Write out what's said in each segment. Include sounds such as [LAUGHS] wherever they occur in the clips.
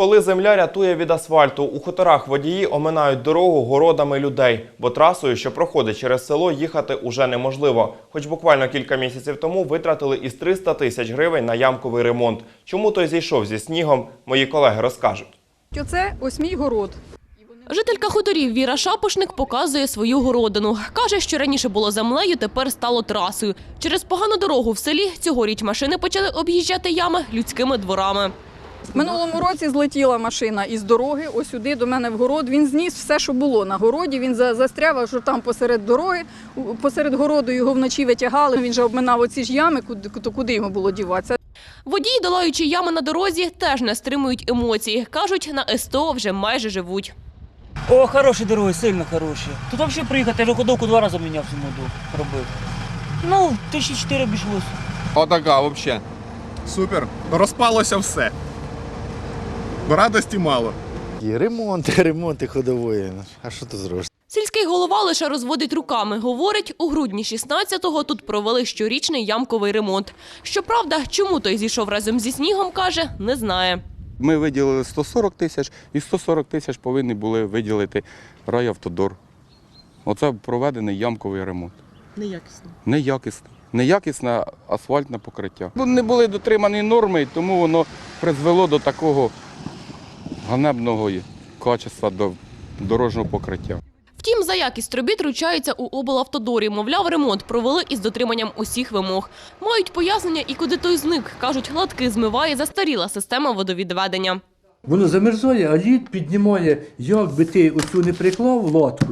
Коли земля рятує від асфальту, у хуторах водії оминають дорогу городами людей, бо трасою, що проходить через село, їхати уже неможливо. Хоч буквально кілька місяців тому витратили із 300 тисяч гривень на ямковий ремонт. Чому той зійшов зі снігом, мої колеги розкажуть. Оце ось мій город. Жителька хуторів Віра Шапошник показує свою городину. Каже, що раніше було землею, тепер стало трасою. Через погану дорогу в селі цьогоріч машини почали об'їжджати ями людськими дворами. В минулому році злетіла машина із дороги, ось сюди до мене в город. Він зніс все, що було на городі. Він за- застряв, аж там посеред дороги, посеред городу його вночі витягали. Він же обминав оці ж ями, куди, то куди йому було діватися. Водії, долаючи ями на дорозі, теж не стримують емоцій. Кажуть, на СТО вже майже живуть. О, хороші дороги, сильно хороші. Тут взагалі приїхати, я вже ходовку два рази міняв цю моду робив. Ну, тисячі чотири обійшлося. Отака взагалі. Супер. Розпалося все. Радості мало. І ремонти, [LAUGHS] ремонти ходової. А що ти зробиш? Сільський голова лише розводить руками. Говорить, у грудні 16-го тут провели щорічний ямковий ремонт. Щоправда, чому той зійшов разом зі снігом, каже, не знає. Ми виділили 140 тисяч і 140 тисяч повинні були виділити райавтодор. Оце проведений ямковий ремонт. Неякісний. Неякісний. Неякісне асфальтне покриття. Ну, Не були дотримані норми, тому воно призвело до такого ганебного качества до дорожнього покриття. Втім, за якість робіт ручаються у облавтодорі. Мовляв, ремонт провели із дотриманням усіх вимог. Мають пояснення і куди той зник. Кажуть, гладки змиває застаріла система водовідведення. Воно замерзає, а лід піднімає, як би ти оцю не приклав лодку,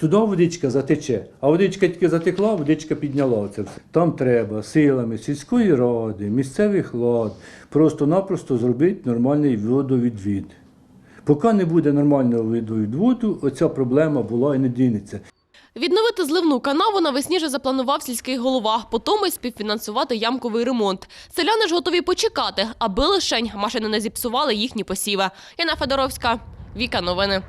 сюди водичка затече. А водичка тільки затекла, водичка підняла це все. Там треба силами сільської ради, місцевих лад, просто-напросто зробити нормальний водовідвід. Поки не буде нормального водовідводу, оця проблема була і не дінеться. Відновити зливну канаву навесні же запланував сільський голова, потім й співфінансувати ямковий ремонт. Селяни ж готові почекати, аби лишень машини не зіпсували їхні посіви. Яна Федоровська, Віка Новини.